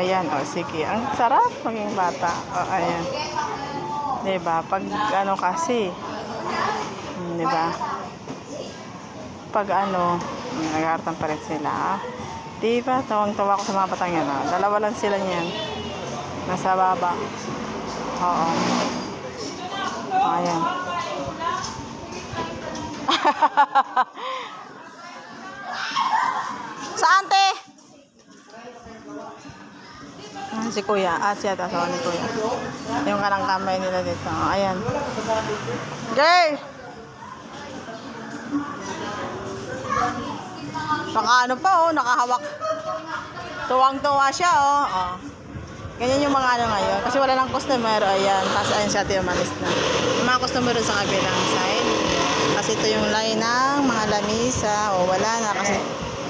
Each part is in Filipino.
Ayan, o sige. Ang sarap maging bata. O, ayan. Diba? Pag ano kasi, hmm, diba? Pag ano, nag-aartan pa rin sila. Diba? Tawang-tawa ko sa mga batang yan. ah. Dalawa lang sila niyan. Nasa baba. Oo. Ayan. Saan, te? Ah, si Kuya. Ah, siya. Tasawa ni Kuya. Yung kanang kamay nila dito. Oh, ayan. Girl! Naka ano pa, oh. Nakahawak. Tuwang-tuwa siya, oh. oh. Ganyan yung mga ano ngayon. Kasi wala nang customer. Ayan. Tapos ayun siya, tiyo malis na. Yung mga customer sa kabilang side. Kasi ito yung line ng mga lamisa. O wala na kasi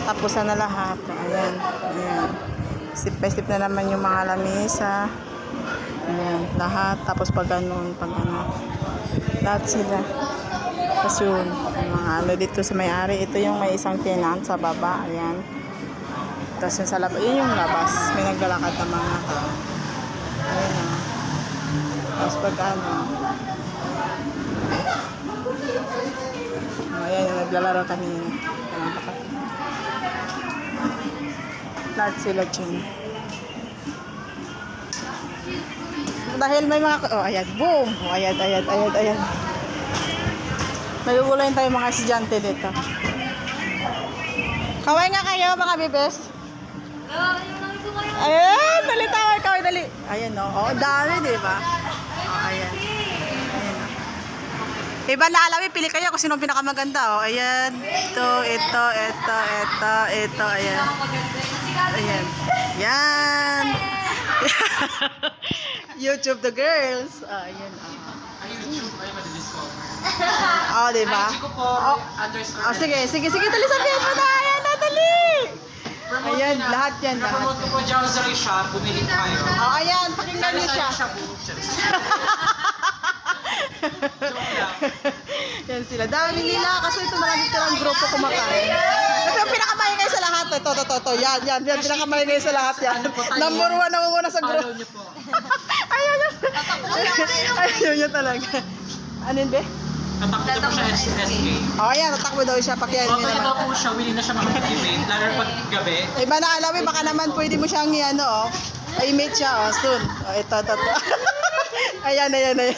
tapusan na lahat. Ayan. Ayan. Step by step na naman yung mga lamisa. Ayan. Lahat. Tapos pag ganun, pag ano. Lahat sila. Tapos yun. Mga ano dito sa may-ari. Ito yung may isang tenant sa baba. Ayan. Tapos yung sa labas, yun yung labas. May naglalakad na mga tao. Ayun o. Tapos pag ano, ayan yung naglalaro kanina. Ayan. Lahat sila dyan. Dahil may mga, oh ayan, boom! Oh, ayan, ayan, ayan, ayan. Nagugulayin tayo mga estudyante dito. Kaway nga kayo mga bibes. Ayan, dali tayo, kaway dali. Ayan no, oh, dami di ba? Iba na alawi, pili kayo kung sino ang pinakamaganda. Oh, ayan. Ito, ito, ito, ito, ito, ayan. Ayan. Yan. YouTube the girls. Oh, ayan. Oh, oh di ba? IG ko po, Oh. underscore. Oh, sige, sige, sige, dali sabihin mo na. Ayan na, dali. Promote Ayan, na. lahat yan, lahat. Promote ko po Jowsery Shop, bumili kayo. Oh, ayan, pakinggan niyo siya. Siya po. Yan sila. Dami nila kasi ito dito ang grupo kumakain. Ito yung pinakamaingay sa lahat. Ito, ito, ito, ito. Yan, yan, yan. Pinakamaingay sa lahat yan. Ano? Number one nangunguna sa Follow grupo. niyo po. Ayaw niya. Ayaw niya talaga. Ano yun, be? Tatakbo po siya SK. Oh, ayan. Tatakbo daw siya. Pakyayin niyo Papaya daw naman. po siya, willing na siya makapag-event, lalo pag gabi. Iba na alam eh, baka naman pwede mo siyang ano, oh. I-meet siya, oh, soon. Oh, ito, ito, ito. ayan, ayan, ayan.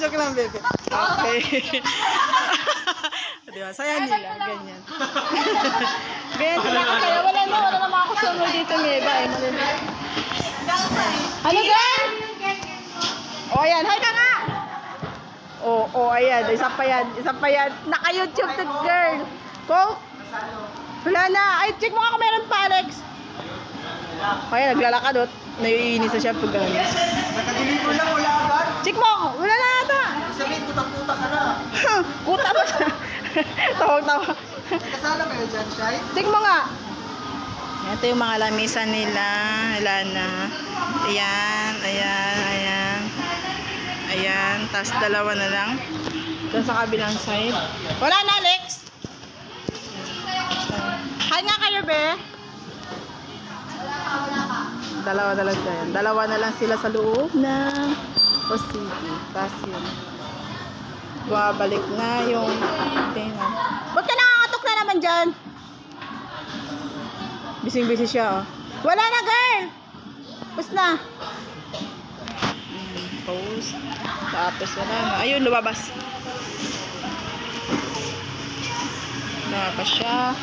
Joke lang, baby. Okay. Di ba? Saya nila, ganyan. Ganyan sila kasi wala na, wala na mga customer dito iba eh. Ano girl? O ayan, hi ka nga! O, oh, ayan, isa pa yan, isa pa yan. Naka-YouTube to girl. Coke? Wala na. Ay, check mo kung meron pa, Alex. Kaya naglalakad, oh. Naiinis na siya pag gano'n. Nakadeliver lang, wala agad. Check mo! Wala na ka na. Kuta ba siya? Tawag-tawa. Kasala kayo dyan, Shai? Mo nga. Ito yung mga lamisa nila. Wala na. Ayan, ayan, ayan. Ayan, tapos dalawa na lang. Doon sa kabilang side. Wala na, Alex! Hi nga kayo, be. Dalawa na lang sila. Dalawa na lang sila sa loob ng Osigi. Tapos yun. Bumabalik na yung tingnan. Ba't ka nakakatok na naman dyan? Bising-busy siya, oh. Wala na, girl! Tapos na. Mm, Post. Tapos wala na. Ayun, lumabas. Lumabas siya.